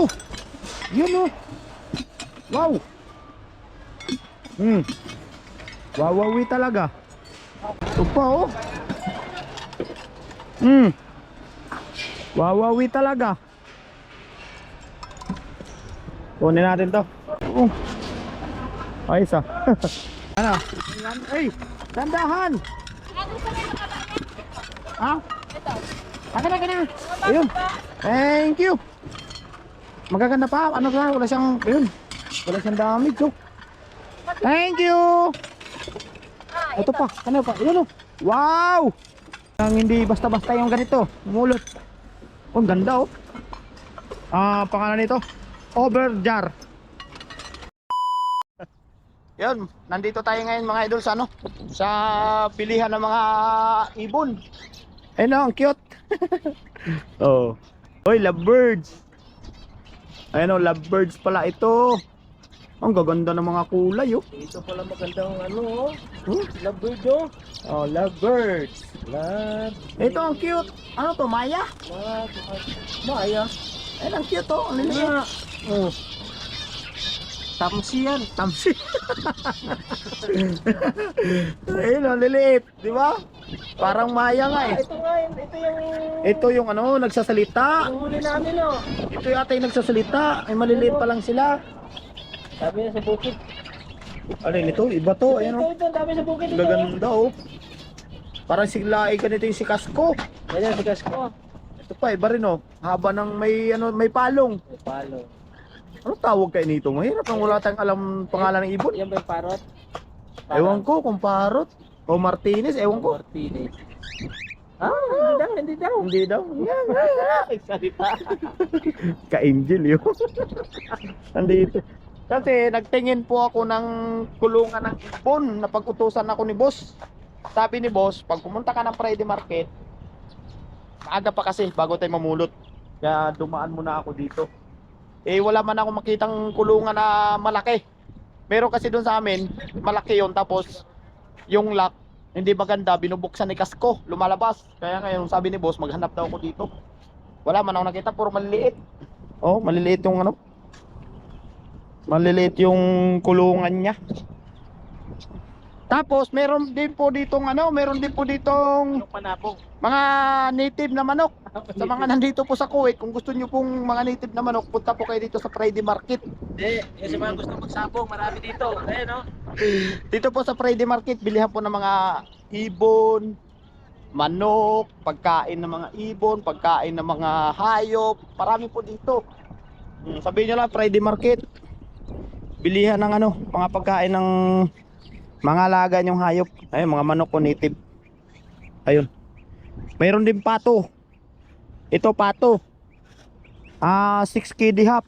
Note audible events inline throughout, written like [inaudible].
Oh! Yun oh! Wow! Hmm. Wawawi talaga. Ito pa oh. Hmm. Wawawi talaga. Kunin natin to. Oh. Ayos [laughs] ah. ano? Ay! Tandahan! Ha? Akin na, akin na. Ayun. Thank you. Magaganda pa. Ano ba? Wala siyang, ayun. Wala siyang damage. Oh. Thank you. Ito pa. Ano pa? Ayun oh. Wow! Ang hindi basta-basta yung ganito. Mulot. Oh, ganda oh. Ah, pangalan nito. Overjar. Yun, nandito tayo ngayon mga idol sa ano? Sa pilihan ng mga ibon. Ayun oh, ang cute. [laughs] oh. Oy, lovebirds. Ayun oh, lovebirds pala ito. Ang gaganda ng mga kulay oh. Ito pala magandang ano, oh. Hmm? Lovebird, oh. Oh, lovebirds. Love, Ito ang cute. Ano to, Maya? love, Maya. Ayun ang cute oh. Ang liliit. Oh. Tamsi yan. Tamsi. [laughs] Ayun ang liliit, di ba? Parang Maya nga eh. Ito nga, yun, ito yung... Ito yung ano, nagsasalita. Yung huli namin, oh. Ito yata yung nagsasalita. Ay maliliit pa lang sila. Sabi niya sa bukid. Alin ito? Iba to. Ayan Ito, oh. ito, ang dami sa bukid. Ito. Gaganda oh. Parang sigla ay ganito yung si Kasko. Ganyan, si Gasko. Ito pa, iba rin oh. Haba ng may ano, may palong. May palo. Ano tawag kay nito? Mahirap ang wala tayong alam pangalan ng ibon. Yan ba yung parrot? Ewan ko kung parrot o Martinez, ewan ko. Martinez. Ah, hindi daw, hindi daw. Hindi daw. Yan, yan, yan. Salita. [laughs] Ka-angel yun. [laughs] Nandito. Kasi nagtingin po ako ng kulungan ng ibon na pag-utusan ako ni boss. Sabi ni boss, pag pumunta ka ng Friday Market, maaga pa kasi bago tayo mamulot. Kaya dumaan muna ako dito. Eh wala man ako makitang kulungan na malaki. Meron kasi doon sa amin, malaki yon tapos yung lock hindi maganda, binubuksan ni Kasko, lumalabas. Kaya ngayon sabi ni boss, maghanap daw ako dito. Wala man ako nakita, puro maliliit. Oh, maliliit yung ano. Maliliit yung kulungan niya. Tapos meron din po ditong ano, meron din po ditong Yung panabong. mga native na manok. Sa mga nandito po sa Kuwait, kung gusto niyo pong mga native na manok, punta po kayo dito sa Friday Market. Hindi, yung sa mga gusto magsabong, marami dito. Ayan, oh. Dito po sa Friday Market, bilihan po ng mga ibon, manok, pagkain ng mga ibon, pagkain ng mga hayop, marami po dito. Hmm, Sabihin nyo lang, Friday Market, bilihan ng ano, mga pagkain ng mga alaga yung hayop. Ayun, mga manok ko native. Ayun. Mayroon din pato. Ito pato. Ah, 6 KD half.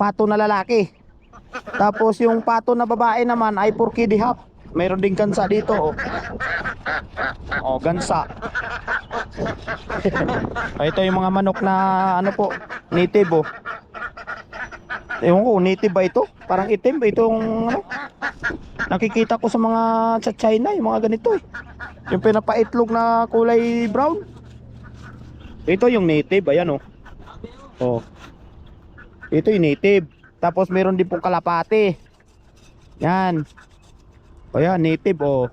Pato na lalaki. Tapos yung pato na babae naman ay 4 KD half. Mayroon din gansa dito. Oh, oh gansa. [laughs] Ito yung mga manok na ano po, native oh. Ewan ko, native ba ito? Parang itim ba itong ano? Nakikita ko sa mga sa China, yung mga ganito eh. Yung pinapaitlog na kulay brown. Ito yung native, ayan oh. Oh. Ito yung native. Tapos meron din pong kalapate. Yan. O yan, native oh.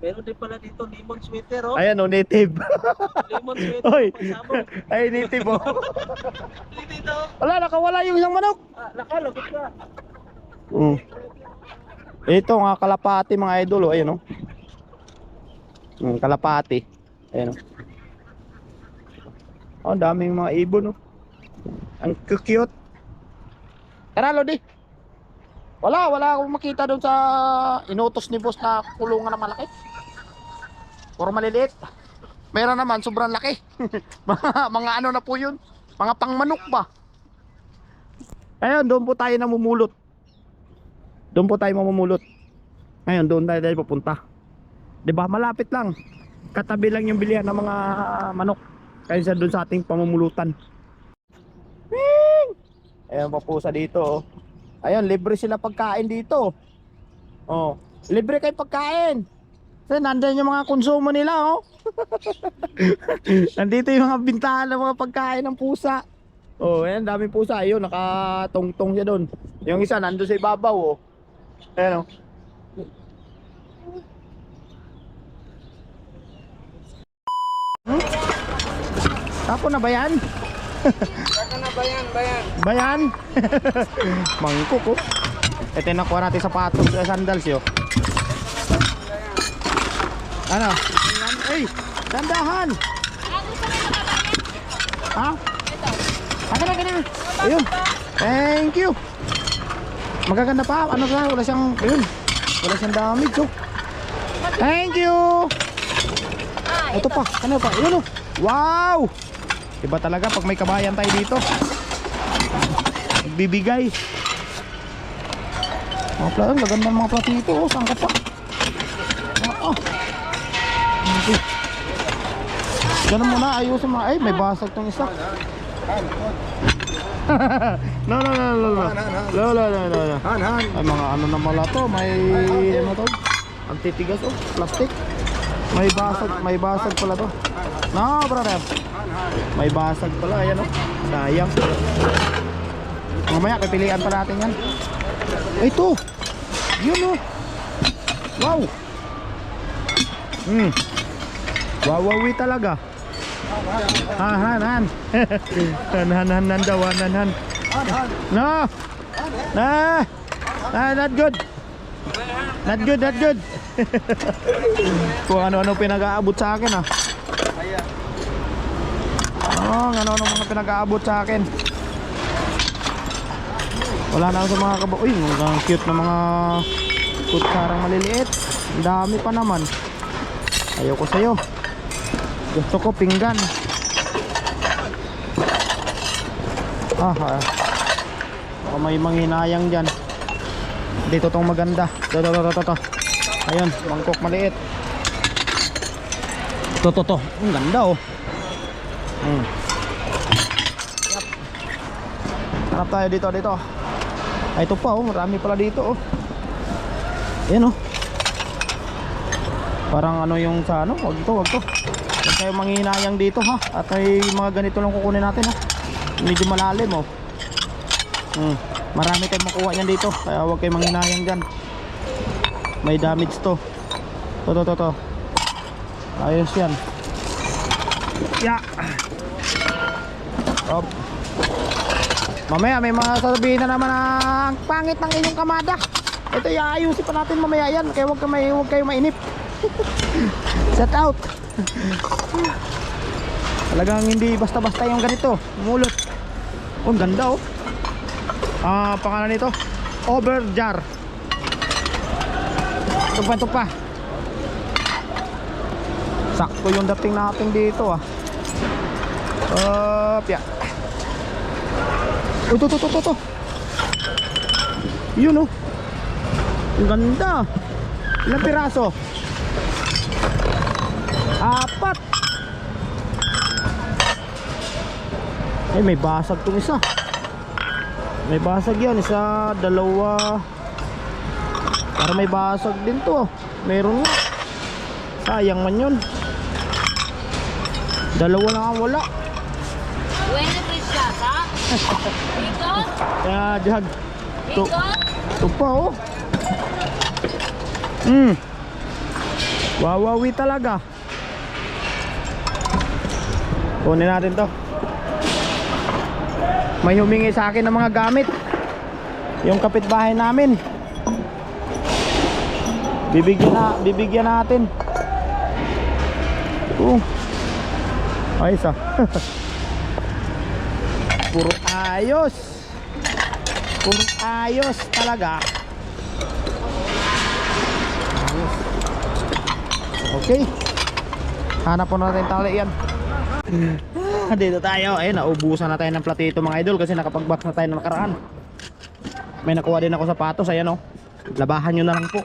Meron din pala dito lemon sweater, oh. Ayan oh, native. Lemon sweater. [laughs] Oy. [laughs] Ay, native oh. [laughs] Dito. Wala, nakawala yung isang manok. Ah, nakalabot ka. Mm. Ito nga kalapati mga idol oh, ayun oh. Mm, kalapati. Ayun oh. Oh, daming mga ibon oh. Ang cute. Tara Lodi. Wala, wala akong makita doon sa inutos ni boss na kulungan na malaki. Puro maliliit. Meron naman sobrang laki. [laughs] mga, mga ano na po yun. Mga pangmanok ba? Ayun, doon po tayo namumulot. Doon po tayo mamumulot. Ngayon, doon tayo, tayo pupunta. 'Di ba? Malapit lang. Katabi lang yung bilihan ng mga manok. Kaysa doon sa ating pamumulutan. Wing! Ayan pa po sa dito. Oh. Ayun, libre sila pagkain dito. Oh, libre kayo pagkain. Kasi nandun yung mga konsumo nila, oh. [laughs] Nandito yung mga bintahan ng mga pagkain ng pusa. Oh, ayan, daming pusa. Ayun, nakatungtong siya doon. Yung isa, nandun sa ibabaw, oh. Ayan, oh. Hmm? Tapo na ba yan? Saka na bayan, bayan. Bayan? [laughs] Mangkok, oh. Ito yung nakuha natin sapatos, eh, sandals, yo. Ano? Ay, dandahan! Ha? Akin na, na. Ayun. Thank you. Magaganda pa. Ano ba? Wala siyang, ayun. Wala siyang damage, oh. Thank you. Ito pa. Ano pa? Ayun, oh. Wow! Iba talaga pag may kabayan tayo dito. Bibigay. Mga plato, maganda mga platito, oh. Saan ka pa? Oo. Okay. Ganun muna, ayusin mo. Ay, may basag tong isa. [laughs] no, no, no, no, no. No, no, no, no, no. Han, han. Ay, mga ano na mala to. May, ano to? Ang titigas, oh. Plastic. May basag, may basag pala to. No, brother. May basag pala, ayan, oh. Sayang. Mamaya, pipilian pa natin yan. Ito. Yun, oh. Wow. Hmm. Wawawi talaga. Han, han, han. han, han, han, han daw, han, han, han. No. Nah. Nah, not good. Not good, not good. [laughs] Kung ano-ano pinag-aabot sa akin ah. Oh, ano-ano mga pinag-aabot sa akin. Wala na sa mga kabo. Uy, mga cute na mga kutsarang maliliit. Ang dami pa naman. Ayoko sa'yo. Gusto ko pinggan. Ah, ah. Baka may manghinayang dyan. Dito tong maganda. Ito, ito, ito. Ayun, mangkok maliit. Ito, ito, ito. Ang ganda oh. Hmm. Hanap tayo dito, dito. Ay, ito pa oh. Marami pala dito oh. Ayan oh. Parang ano yung sa ano? Wag to, wag to. Huwag kayo manghinayang dito ha. At ay mga ganito lang kukunin natin ha. Medyo malalim oh. Hmm. Marami tayong makuha yan dito. Kaya huwag kayo manghinayang dyan. May damage to. To, to, to, to. Ayos yan. Ya. Op. Mamaya may mga sasabihin na naman ang pangit ng inyong kamada. Ito iayusin pa natin mamaya yan. Kaya huwag may, huwag kayo mainip. [laughs] Set out. Talagang hindi basta-basta yung ganito. Mulot. Oh, ganda oh. Ah, pangalan nito? Overjar. Ito pa, ito pa. Sakto yung dating natin dito ah. Up, ya. Oh, ito, ito, ito, ito. Yun oh. Ang ganda. Ilang piraso? Apat. Eh, may basag tong isa. May basag yan. Isa, dalawa. Para may basag din to. Meron nga. Sayang man yun. Dalawa lang ang wala. Buena Priscata. [laughs] Kaya, jag. To, Ikot? to pa oh. Hmm. Wawawi talaga. Kunin natin to. May humingi sa akin ng mga gamit. Yung kapitbahay namin. Bibigyan na, bibigyan natin. Oh. Ayos [laughs] ah. Puro ayos. Puro ayos talaga. Okay. Hanap po natin tali yan. [laughs] Dito tayo. Ayun, naubusan na tayo ng platito mga idol kasi nakapag-box na tayo ng nakaraan. May nakuha din ako sapatos. Ayan oh. Labahan nyo na lang po.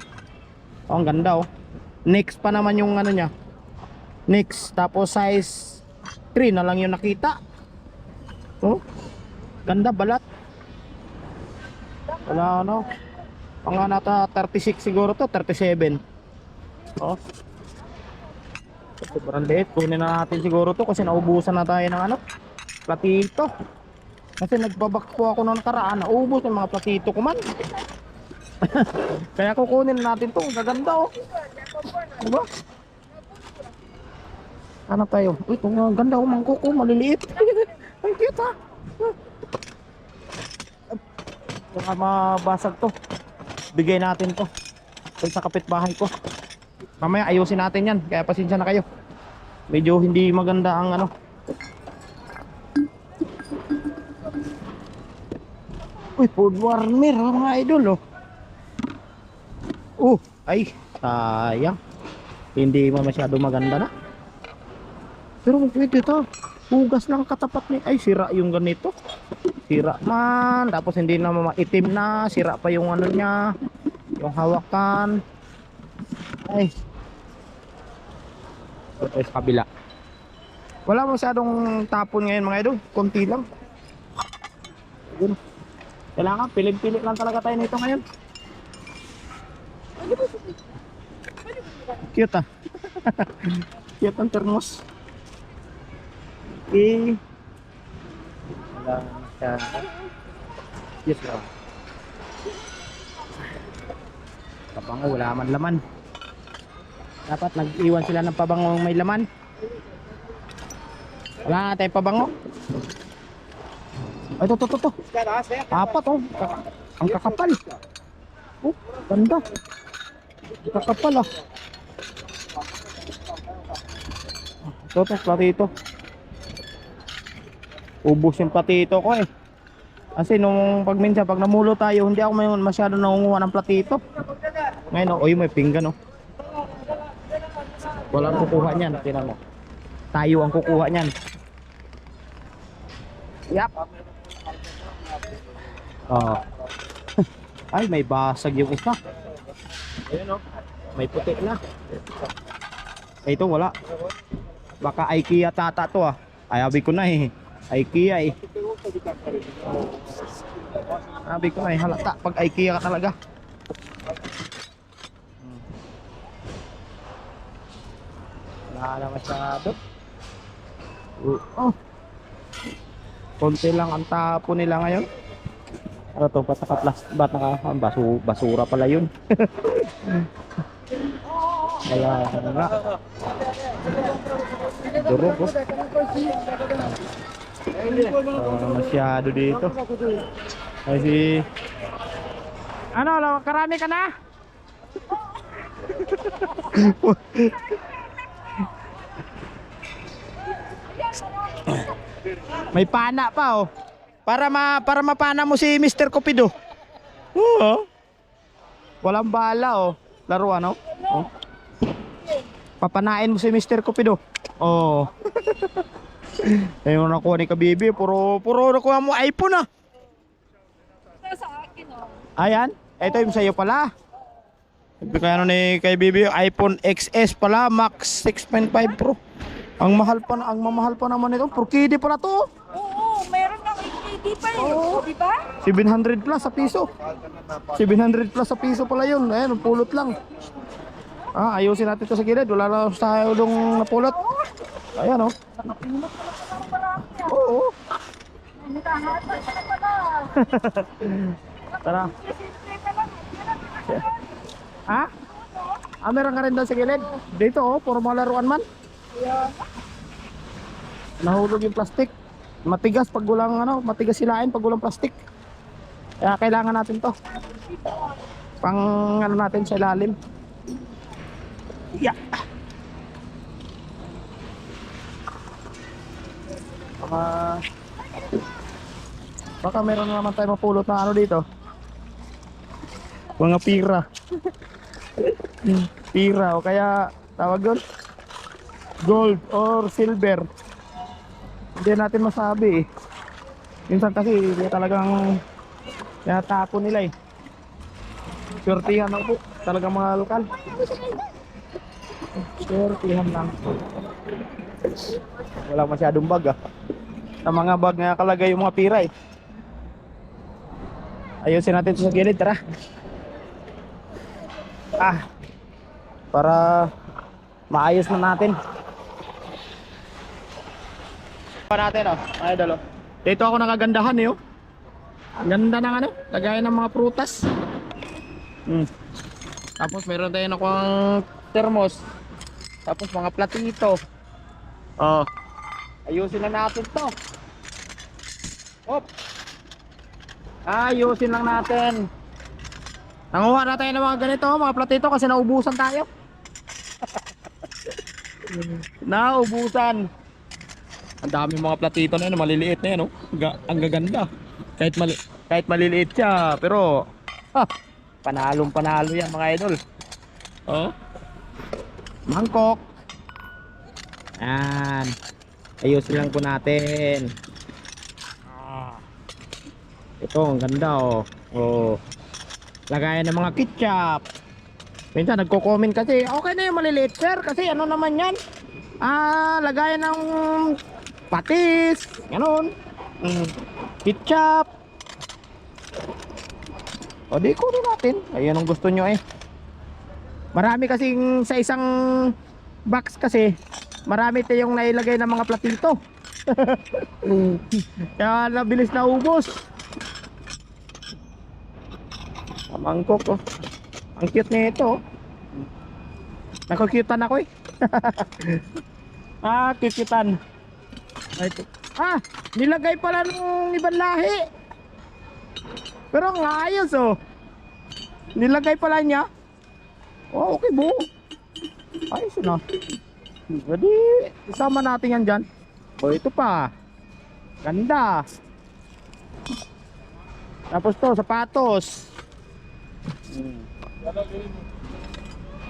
Oh, ang ganda oh. Next pa naman yung ano niya. Next. Tapos size 3 na lang yung nakita. Oh. Ganda balat. Wala ano. Pang nata 36 siguro to, 37. Oh. Sobrang liit. Kunin na natin siguro to kasi naubusan na tayo ng ano. Platito. Kasi nagbabak po ako noong nakaraan, naubos yung mga platito ko man. [laughs] Kaya kukunin natin to, gaganda oh. Diba? Hanap tayo. Uy, nga, ganda oh, mangkoko, maliliit. [laughs] Ang cute ha. Baka mabasag to. Bigay natin to. Sa kapitbahay ko. Mamaya ayusin natin yan, kaya pasensya na kayo. Medyo hindi maganda ang ano. Uy, food warmer mga idol oh. Oh, ay, sayang. Hindi mo masyado maganda na. Pero pwede to. Hugas lang katapat ni. Ay, sira yung ganito. Sira man. Tapos hindi na maitim na. Sira pa yung ano niya. Yung hawakan. Ay. Ito sa kabila. Wala masyadong tapon ngayon mga idol. Konti lang. Yun. Kailangan pilit-pilit lang talaga tayo nito ngayon. Cute ah. [laughs] Cute ang termos. Okay. Wala siya. Yes, bro. Pabango, wala man laman. Dapat nag-iwan sila ng pabango may laman. Wala na tayong pabango. Ay, ito, ito, ito, ito. Apat, oh. Ang kakapal. Oh, ganda. Kakapal, ah. Ito, ito, Ubus yung platito ko, eh. Kasi nung pag pag namulo tayo, hindi ako may masyado nangunguha ng platito. Ngayon, oh, oy, may pinggan, oh. Walang kukuha niyan, tinan mo. Tayo ang kukuha niyan. Yap. Oh. [laughs] Ay, may basag yung isa. Ayun oh. May puti na. Ito wala. Baka IKEA tata to ah. Ay, abi ko na eh. IKEA eh. Abi ko eh. Halata pag IKEA ka talaga. Wala na masyado. Uh, Oh. Konti lang ang tapo nila ngayon. Ano to? Ba't naka plas- ba't naka basu, basura pala yun? [laughs] Wala na nga. Durog oh. Ah, masyado dito. Ay si... Ano, karami ka na? May pana pa oh. Para ma para mapana mo si Mr. Cupido. Oo. Walang bala oh. Laruan oh. oh. Papanain mo si Mr. Cupido. Oh. Ayun nakuha ni Kabibi, puro puro nakuha mo iPhone ah. Sa akin, oh. Ayan, ito yung sa'yo pala. Sabi kaya ano ni kay Bibi, iPhone XS pala, Max 6.5 Pro. Ang mahal pa na, ang mamahal pa naman ito. Purkidi pala to. Oo, meron ng pa eh. Di ba? 700 plus sa piso. 700 plus sa piso pala yun. Ayan, pulot lang. Ah, ayusin natin ito sa gilid. Wala na tayo dong napulot. Ayan oh. Oo. [laughs] Tara. Ha? Ah, meron ka rin daw sa gilid. Dito oh, puro mga laruan man. Nahulog yung plastic. Matigas pag walang ano, matigas silain pag walang plastic. Kaya kailangan natin to. Pang ano natin sa ilalim. Yeah. Baka Baka meron na naman tayo mapulot na ano dito. Mga pira. [laughs] pira o kaya tawag doon gold or silver. Hindi natin masabi eh. Minsan kasi hindi talagang tinatapo nila eh. Swertihan lang po. Talagang mga lokal. Swertihan lang. Wala masyadong bag ah. Sa mga bag na nakalagay yung mga pira eh. Ayusin natin ito sa gilid, tara. Ah. Para maayos na natin. Pa natin oh, mga idol oh. Dito ako nakagandahan eh oh. Ang ganda ng ano, lagayan ng mga prutas. Hmm. Tapos meron tayo na kuwang thermos. Tapos mga platito. Oh. Ayusin na natin to. Op. Ayusin lang natin. Nanguha na tayo ng mga ganito, mga platito kasi naubusan tayo. [laughs] naubusan. Ang dami mga platito na yun, maliliit na yan, oh. Ga- ang gaganda. Kahit mali kahit maliliit siya, pero ha, panalong panalo yan mga idol. Oh. Mangkok. Yan. Ayusin lang po natin. Ito, ang ganda oh. Oh. Lagayan ng mga ketchup. Minsan nagko-comment kasi, okay na yung maliliit sir kasi ano naman yan? Ah, lagayan ng patis, ganun. Mm. Ketchup. O di kunin natin. Ayun ang gusto nyo eh. Marami kasing sa isang box kasi, marami tayong nailagay ng mga platito. [laughs] Kaya nabilis na ubos. Mangkok oh. Ang cute nito. oh. Nakukyutan ako eh. [laughs] ah, kikitan. Ah, nilagay pala ng ibang lahi. Pero ang ayos oh. Nilagay pala niya. Oh, okay buo. Ayos na. Pwede, isama natin yan dyan. Oh, ito pa. Ganda. Tapos to, sapatos. Hmm.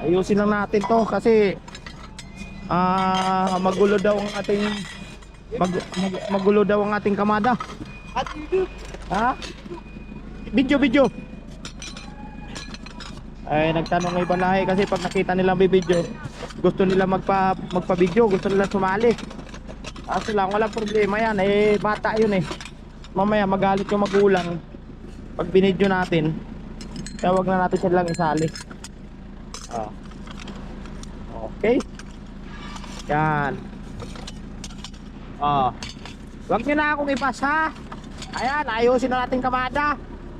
Ayusin lang natin to kasi ah magulo daw ang ating mag, mag, magulo daw ang ating kamada. At. Ha? Video, video. Ay, nagtanong ng ibang lahi kasi pag nakita nila may video, gusto nila magpa magpa-video, gusto nila sumali. Kaso lang, walang problema yan. Eh, bata yun eh. Mamaya magalit yung magulang pag binidyo natin. Kaya wag na natin silang isali. Ah. Okay. Yan. Ah. Wag niyo na akong ipasa. Ayan, ayusin na natin kamada.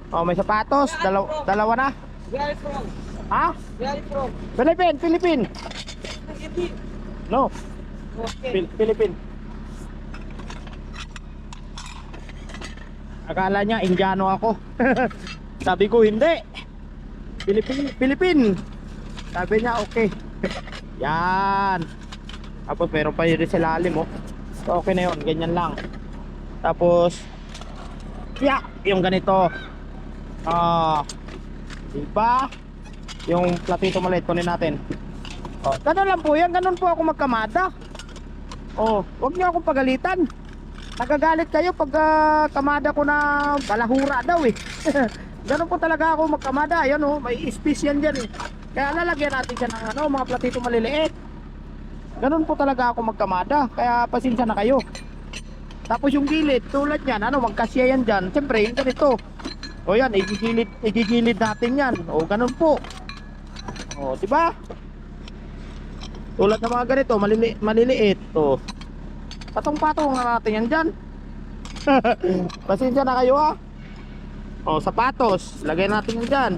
Oh, may sapatos, dalaw dalawa na. Where are you from? Ha? Where are you from? Philippine, Philippine. No, Okay. Phil- Philippine. Akala niya Indiano ako. [laughs] Sabi ko hindi. Philippine, Philippine. Sabi niya okay. [laughs] Yan. Tapos meron pa yun sa lalim oh. So, okay na yun, ganyan lang. Tapos yeah, yung ganito. Ah, diba? Yung platito maliit kunin natin. Oh, ganun lang po yan, ganun po ako magkamada. Oh, wag niyo akong pagalitan. Nagagalit kayo pag ah, kamada ko na balahura daw eh. [laughs] ganun po talaga ako magkamada. Ayan oh, may space yan dyan eh. Kaya lalagyan natin siya ng ano, mga platito maliliit. Ganun po talaga ako magkamada. Kaya pasensya na kayo. Tapos yung gilid, tulad yan, ano, magkasya yan dyan. Siyempre, yung ganito. O yan, igigilid, igigilid natin yan. O, ganun po. O, di ba? Tulad ng mga ganito, malili maliliit. O, patong-patong na natin yan dyan. [laughs] Pasensya na kayo ha. O, sapatos, lagay natin yan dyan.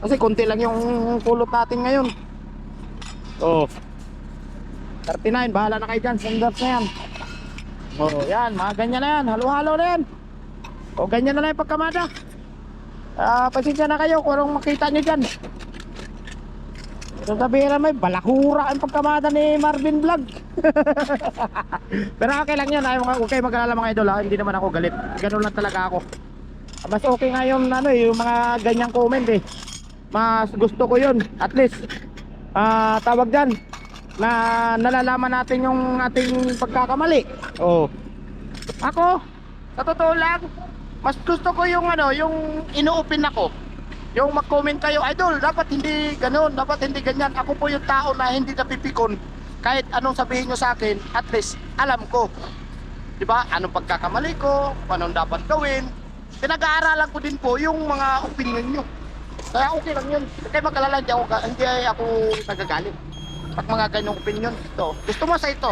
Kasi konti lang yung kulot natin ngayon. O, 39, bahala na kayo dyan. Sandals na yan. O, yan, mga ganyan na yan. Halo-halo na yan. O, ganyan na lang yung pagkamada. Ah, pasensya na kayo kung anong makita nyo dyan. Sasabihin na may balakura ang pagkamada ni Marvin Vlog. [laughs] Pero okay lang yan. Ay, mga, okay mag-alala mga idol ha. Hindi naman ako galit. Ganun lang talaga ako. Mas okay nga yung, ano, eh, yung mga ganyang comment eh. Mas gusto ko yun. At least, ah, tawag dyan, na nalalaman natin yung ating pagkakamali. Oh. Ako, sa totoo lang, mas gusto ko yung ano, yung inuupin ako. Yung mag-comment kayo, idol, dapat hindi ganun, dapat hindi ganyan. Ako po yung tao na hindi napipikon. Kahit anong sabihin nyo sa akin, at least alam ko. 'Di ba? Anong pagkakamali ko, anong dapat gawin. Pinag-aaralan ko din po yung mga opinion nyo. Kaya okay lang yun. Kaya mag-alala, hindi ako, hindi ako nagagalit. Pag mga ganyong opinion, ito. Gusto mo sa ito.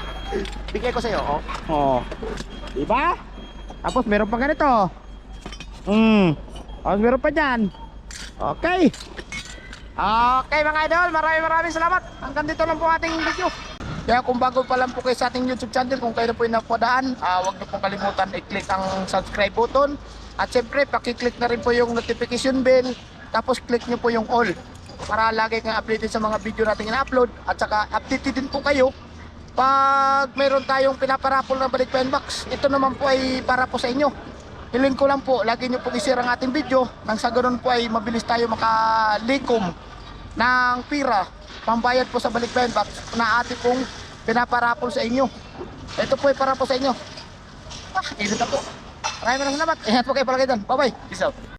[laughs] Bigay ko sa iyo, oh. Oh. Diba? Tapos meron pa ganito. Hmm. Tapos meron pa dyan. Okay. Okay mga idol, maraming maraming salamat. Hanggang dito lang po ating video. Kaya kung bago pa lang po kayo sa ating YouTube channel, kung kayo na po yung napadaan, ah, huwag niyo pong kalimutan i-click ang subscribe button. At syempre, pakiclick na rin po yung notification bell. Tapos click niyo po yung all. Para lagi kang updated sa mga video natin ina-upload. At saka updated din po kayo pag mayroon tayong pinaparapol na balik pen box. Ito naman po ay para po sa inyo. Hiling ko lang po, lagi nyo pong i-share ang ating video nang sa ganun po ay mabilis tayo makalikom ng pira pambayad po sa balik pen box na ating pong pinaparapol sa inyo. Ito po ay para po sa inyo. Ah, init na po. Maraming maraming salamat. Ingat po kayo palagi doon. Bye-bye. Peace out.